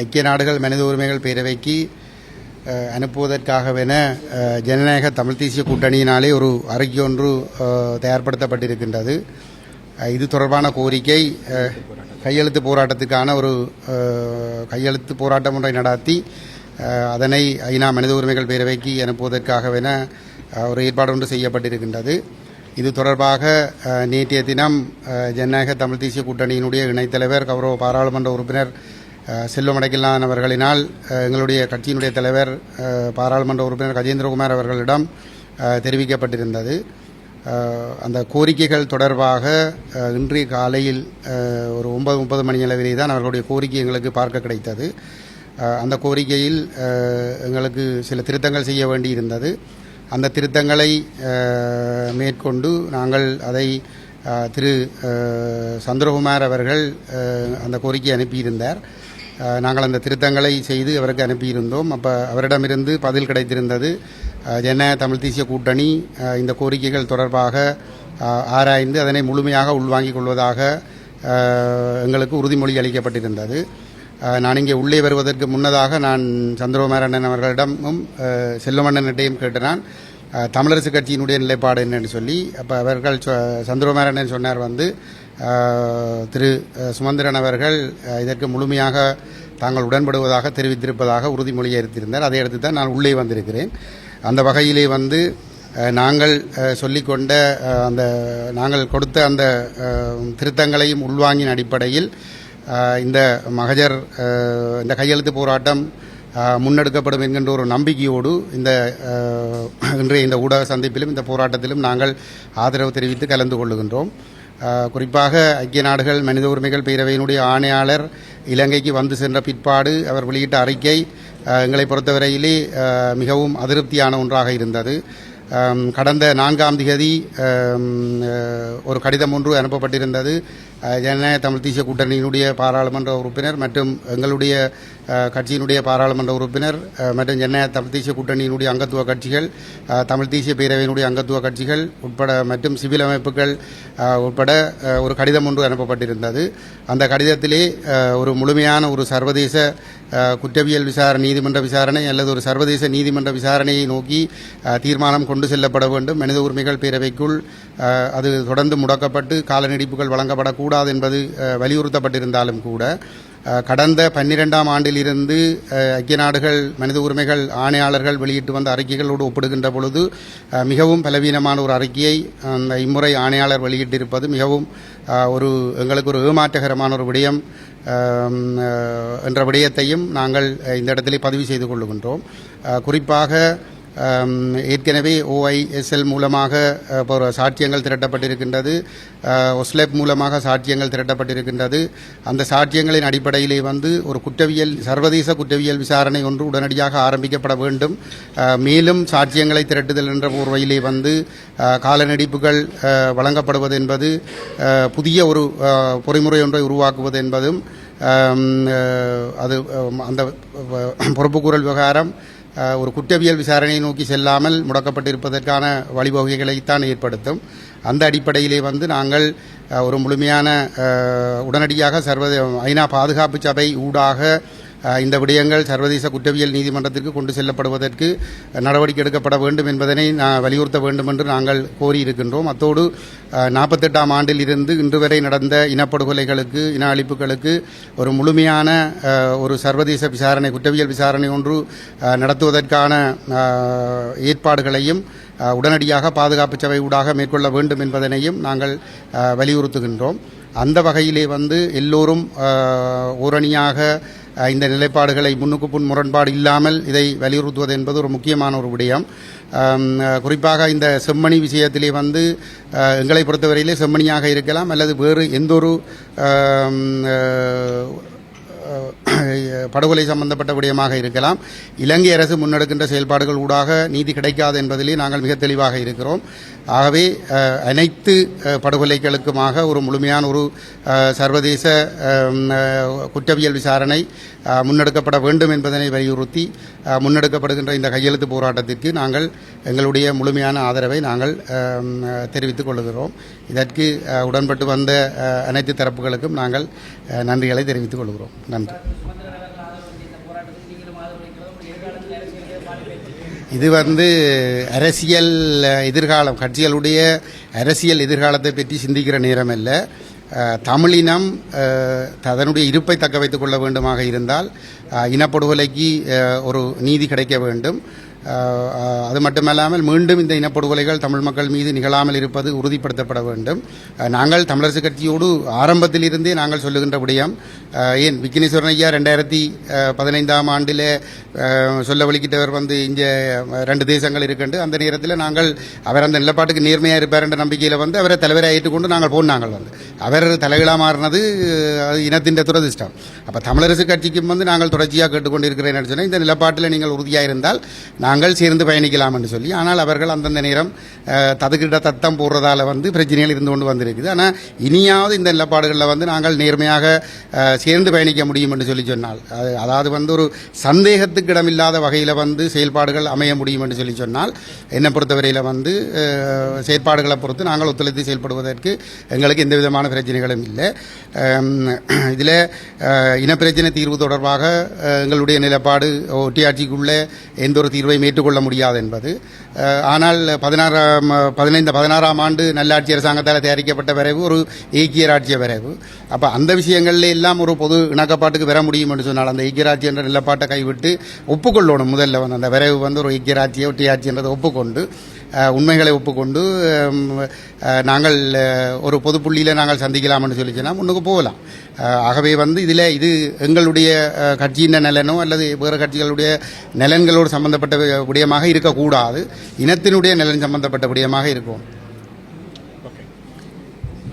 ஐக்கிய நாடுகள் மனித உரிமைகள் பேரவைக்கு அனுப்புவதற்காகவென ஜனநாயக தமிழ் தேசிய கூட்டணியினாலே ஒரு அறிக்கை ஒன்று தயார்படுத்தப்பட்டிருக்கின்றது. இது தொடர்பான கோரிக்கை கையெழுத்து போராட்டத்துக்கான ஒரு கையெழுத்து போராட்டம் ஒன்றை நடாத்தி அதனை ஐநா மனித உரிமைகள் பேரவைக்கு அனுப்புவதற்காகவென ஒரு ஏற்பாடு ஒன்று செய்யப்பட்டிருக்கின்றது. இது தொடர்பாக நேற்றைய தினம் ஜனநாயக தமிழ் தேசிய கூட்டணியினுடைய இணைத்தலைவர் கௌரவ பாராளுமன்ற உறுப்பினர் அஹ், அவர்களினால் எங்களுடைய கட்சியினுடைய தலைவர் பாராளுமன்ற உறுப்பினர் கஜேந்திரகுமார் அவர்களிடம் தெரிவிக்கப்பட்டிருந்தது. அந்த கோரிக்கைகள் தொடர்பாக இன்றைய காலையில் ஒரு ஒன்பது முப்பது மணி அளவிலே தான் அவர்களுடைய கோரிக்கை எங்களுக்கு பார்க்க கிடைத்தது. அந்த கோரிக்கையில் எங்களுக்கு சில திருத்தங்கள் செய்ய வேண்டியிருந்தது. அந்த திருத்தங்களை மேற்கொண்டு நாங்கள் அதை திரு சந்திரகுமார் அவர்கள் அந்த கோரிக்கை அனுப்பியிருந்தார். நாங்கள் அந்த திருத்தங்களை செய்து அவருக்கு அனுப்பியிருந்தோம். அப்போ அவரிடமிருந்து பதில் கிடைத்திருந்தது. அஹ், தமிழ் தேசிய கூட்டணி இந்த கோரிக்கைகள் தொடர்பாக ஆராய்ந்து அதனை முழுமையாக உள்வாங்கிக் கொள்வதாக எங்களுக்கு உறுதிமொழி அளிக்கப்பட்டிருந்தது. நான் இங்கே உள்ளே வருவதற்கு முன்னதாக நான் சந்திரகுமாரண்ணன் அவர்களிடமும் அஹ், செல்வமண்ணனிட்டையும் கேட்டனான் தமிழரசு கட்சியினுடைய நிலைப்பாடு என்னன்னு சொல்லி அப்போ அவர்கள் சந்திரகுமாரன் சொன்னார் வந்து திரு சுமந்திரன் அவர்கள் இதற்கு முழுமையாக தாங்கள் உடன்படுவதாக தெரிவித்திருப்பதாக உறுதிமொழியை எடுத்திருந்தார். அதை அடுத்து தான் நான் உள்ளே வந்திருக்கிறேன். அந்த வகையிலே வந்து நாங்கள் சொல்லிக்கொண்ட அந்த நாங்கள் கொடுத்த அந்த திருத்தங்களையும் உள்வாங்கின் அடிப்படையில் இந்த மகஜர் இந்த கையெழுத்து போராட்டம் முன்னெடுக்கப்படும் என்கின்ற ஒரு நம்பிக்கையோடு இந்த இன்றைய இந்த ஊடக சந்திப்பிலும் இந்த போராட்டத்திலும் நாங்கள் ஆதரவு தெரிவித்து கலந்து கொள்ளுகின்றோம். குறிப்பாக ஐக்கிய நாடுகள் மனித உரிமைகள் பேரவையினுடைய ஆணையாளர் இலங்கைக்கு வந்து சென்ற பிற்பாடு அவர் வெளியிட்ட அறிக்கை எங்களை பொறுத்தவரையிலே மிகவும் அதிருப்தியான ஒன்றாக இருந்தது. கடந்த நான்காம் தேதி ஒரு கடிதம் ஒன்று அனுப்பப்பட்டிருந்தது. ஜனநாயக தமிழ் தேசிய கூட்டணியினுடைய பாராளுமன்ற உறுப்பினர் மற்றும் எங்களுடைய கட்சியினுடைய பாராளுமன்ற உறுப்பினர் மற்றும் ஜனநாயக தமிழ் தேசிய கூட்டணியினுடைய அங்கத்துவ கட்சிகள் தமிழ் தேசிய பேரவையினுடைய அங்கத்துவ கட்சிகள் உட்பட மற்றும் சிவில் அமைப்புகள் உட்பட ஒரு கடிதம் ஒன்று அனுப்பப்பட்டிருந்தது. அந்த கடிதத்திலே ஒரு முழுமையான ஒரு சர்வதேச குற்றவியல் விசாரணை நீதிமன்ற விசாரணை அல்லது ஒரு சர்வதேச நீதிமன்ற விசாரணையை நோக்கி தீர்மானம் கொண்டு செல்லப்பட வேண்டும். மனித உரிமைகள் பேரவைக்குள் அது தொடர்ந்து முடக்கப்பட்டு கால நீடிப்புகள் வழங்கப்படக்கூடாது என்பது வலியுறுத்தப்பட்டிருந்தாலும் கூட கடந்த பன்னிரெண்டாம் ஆண்டிலிருந்து ஐக்கிய நாடுகள் மனித உரிமைகள் ஆணையாளர்கள் வெளியிட்டு வந்த அறிக்கைகளோடு ஒப்பிடுகின்ற பொழுது மிகவும் பலவீனமான ஒரு அறிக்கையை அந்த இம்முறை ஆணையாளர் வெளியிட்டிருப்பது மிகவும் ஒரு எங்களுக்கு ஒரு ஏமாற்றகரமான ஒரு விடயம் என்ற விடயத்தையும் நாங்கள் இந்த இடத்திலே பதிவு செய்து கொள்ளுகின்றோம். குறிப்பாக Um, ஏற்கனவே ஓஐஎஸ்எல் மூலமாக uh, ஒரு சாட்சியங்கள் திரட்டப்பட்டிருக்கின்றது. Uh, ஒஸ்லெப் மூலமாக சாட்சியங்கள் திரட்டப்பட்டிருக்கின்றது. அந்த சாட்சியங்களின் அடிப்படையிலே வந்து ஒரு குற்றவியல் சர்வதேச குற்றவியல் விசாரணை ஒன்று உடனடியாக ஆரம்பிக்கப்பட வேண்டும். Uh, மேலும் சாட்சியங்களை திரட்டுதல் என்ற போர்வையிலே வந்து காலநடிப்புகள் கால நீடிப்புகள் வழங்கப்படுவது என்பது புதிய ஒரு பொறிமுறை ஒன்றை உருவாக்குவது என்பதும் um, அது um, அந்த பொறுப்புக்கூறல் விவகாரம் ஒரு குற்றவியல் விசாரணையை நோக்கி செல்லாமல் முடக்கப்பட்டிருப்பதற்கான வழிவகைகளைத்தான் ஏற்படுத்தும். அந்த அடிப்படையிலே வந்து நாங்கள் ஒரு முழுமையான உடனடியாக சர்வதே ஐநா பாதுகாப்பு சபை ஊடாக இந்த விடயங்கள் சர்வதேச குற்றவியல் நீதிமன்றத்திற்கு கொண்டு செல்லப்படுவதற்கு நடவடிக்கை எடுக்கப்பட வேண்டும் என்பதனை நான் வலியுறுத்த வேண்டும் என்று நாங்கள் கோரியிருக்கின்றோம். அத்தோடு நாற்பத்தெட்டாம் ஆண்டில் இருந்து இன்று வரை நடந்த இனப்படுகொலைகளுக்கு இன அழிப்புகளுக்கு ஒரு முழுமையான ஒரு சர்வதேச விசாரணை குற்றவியல் விசாரணை ஒன்று நடத்துவதற்கான ஏற்பாடுகளையும் உடனடியாக பாதுகாப்பு சபை ஊடாக மேற்கொள்ள வேண்டும் என்பதனையும் நாங்கள் வலியுறுத்துகின்றோம். அந்த வகையிலே வந்து எல்லோரும் ஓரணியாக இந்த நிலைப்பாடுகளை முன்னுக்கு புன் முரண்பாடு இல்லாமல் இதை வலியுறுத்துவது என்பது ஒரு முக்கியமான ஒரு விடயம். குறிப்பாக இந்த செம்மணி விஷயத்திலே வந்து எங்களை பொறுத்தவரையிலே செம்மணியாக இருக்கலாம் அல்லது வேறு எந்த ஒரு படுகொலை சம்பந்தப்பட்ட விடயமாக இருக்கலாம். இலங்கை அரசு முன்னெடுக்கின்ற செயல்பாடுகள் ஊடாக நீதி கிடைக்காது என்பதிலே நாங்கள் மிக தெளிவாக இருக்கிறோம். ஆகவே அனைத்து படுகொலைகளுக்குமாக ஒரு முழுமையான ஒரு சர்வதேச குற்றவியல் விசாரணை முன்னெடுக்கப்பட வேண்டும் என்பதனை வலியுறுத்தி முன்னெடுக்கப்படுகின்ற இந்த கையெழுத்து போராட்டத்திற்கு நாங்கள் எங்களுடைய முழுமையான ஆதரவை நாங்கள் தெரிவித்துக் கொள்கிறோம். இதற்கு உடன்பட்டு வந்த அனைத்து தரப்புகளுக்கும் நாங்கள் நன்றிகளை தெரிவித்துக் கொள்கிறோம். நன்றி. இது வந்து அரசியல் எதிர்காலம் கட்சிகளுடைய அரசியல் எதிர்காலத்தை பற்றி சிந்திக்கிற நேரம் அல்ல. தமிழினம் அதனுடைய இருப்பை தக்க வைத்துக் கொள்ள வேண்டுமாக இருந்தால் இனப்படுகொலைக்கு ஒரு நீதி கிடைக்க வேண்டும். அது மட்டுமல்லாமல் மீண்டும் இந்த இனப்படுகொலைகள் தமிழ் மக்கள் மீது நிகழாமல் இருப்பது உறுதிப்படுத்தப்பட வேண்டும். நாங்கள் தமிழரசு கட்சியோடு ஆரம்பத்திலிருந்தே நாங்கள் சொல்லுகின்ற விடயம் ஏன் விக்னேஸ்வரன் ஐயா ரெண்டாயிரத்தி பதினைந்தாம் ஆண்டில் சொல்ல வலிக்கிட்டவர் வந்து இங்கே ரெண்டு தேசங்கள் இருக்குண்டு அந்த நேரத்தில் நாங்கள் அவர் அந்த நிலப்பாட்டுக்கு நேர்மையாக இருப்பார் என்ற நம்பிக்கையில் வந்து அவரை தலைவராக ஏற்றுக்கொண்டு நாங்கள் போனாங்கள் வந்து. அவர் தலைகளாக மாறினது அது இனத்தின் துரதிஷ்டம் அப்போ தமிழரசு கட்சிக்கும் வந்து நாங்கள் தொடர்ச்சியாக கேட்டுக்கொண்டு இருக்கிறேன் சொன்னால் இந்த நிலப்பாட்டில் நீங்கள் உறுதியாக இருந்தால் நாங்கள் நாங்கள் சேர்ந்து பயணிக்கலாம் என்று சொல்லி ஆனால் அவர்கள் அந்தந்த நேரம் ததுக்கிட்ட தத்தம் போடுறதால வந்து பிரச்சனைகள் இருந்து கொண்டு வந்திருக்குது. ஆனால் இனியாவது இந்த நிலப்பாடுகளில் வந்து நாங்கள் நேர்மையாக சேர்ந்து பயணிக்க முடியும் என்று சொல்லி சொன்னால் அது- அதாவது வந்து ஒரு சந்தேகத்துக்கு இடமில்லாத வகையில் வந்து செயல்பாடுகள் அமைய முடியும் என்று சொல்லி சொன்னால் என்னை பொறுத்தவரையில் வந்து செயற்பாடுகளை பொறுத்து நாங்கள் ஒத்துழைத்து செயல்படுவதற்கு எங்களுக்கு எந்த விதமான பிரச்சனைகளும் இல்லை. இதில் இனப்பிரச்சனை தீர்வு தொடர்பாக எங்களுடைய நிலப்பாடு ஒட்டியாட்சிக்குள்ளே எந்த ஒரு தீர்வையும் ஏற்றுக்கொள்ள முடியாது என்பது. ஆனால் பதினாறாம் பதினைந்து பதினாறாம் ஆண்டு நல்லாட்சி அரசாங்கத்தால் தயாரிக்கப்பட்ட வரைவு ஒரு ஏக்கிய ராட்சிய வரைவு அப்போ அந்த விஷயங்கள்ல எல்லாம் ஒரு பொது இணக்கப்பாட்டுக்கு வர முடியும் என்று சொன்னால் அந்த ஐக்கியராட்சி என்ற நிலப்பாட்டை கைவிட்டு ஒப்புக்கொள்ளணும் முதல்ல வந்து. அந்த வரைவு வந்து ஒரு ஐக்கியராட்சியை ஒட்டியாட்சி என்றதை ஒப்புக்கொண்டு உண்மைகளை ஒப்புக்கொண்டு நாங்கள் ஒரு பொது புள்ளியில் நாங்கள் சந்திக்கலாம்னு சொல்லிச்சுன்னா முன்னுக்கு போகலாம். ஆகவே வந்து இதில் இது எங்களுடைய கட்சியின் நலனோ அல்லது வேறு கட்சிகளுடைய நலன்களோடு சம்பந்தப்பட்ட விடயமாக இருக்கக்கூடாது. இனத்தினுடைய நலன் சம்பந்தப்பட்ட விடயமாக இருக்கும்.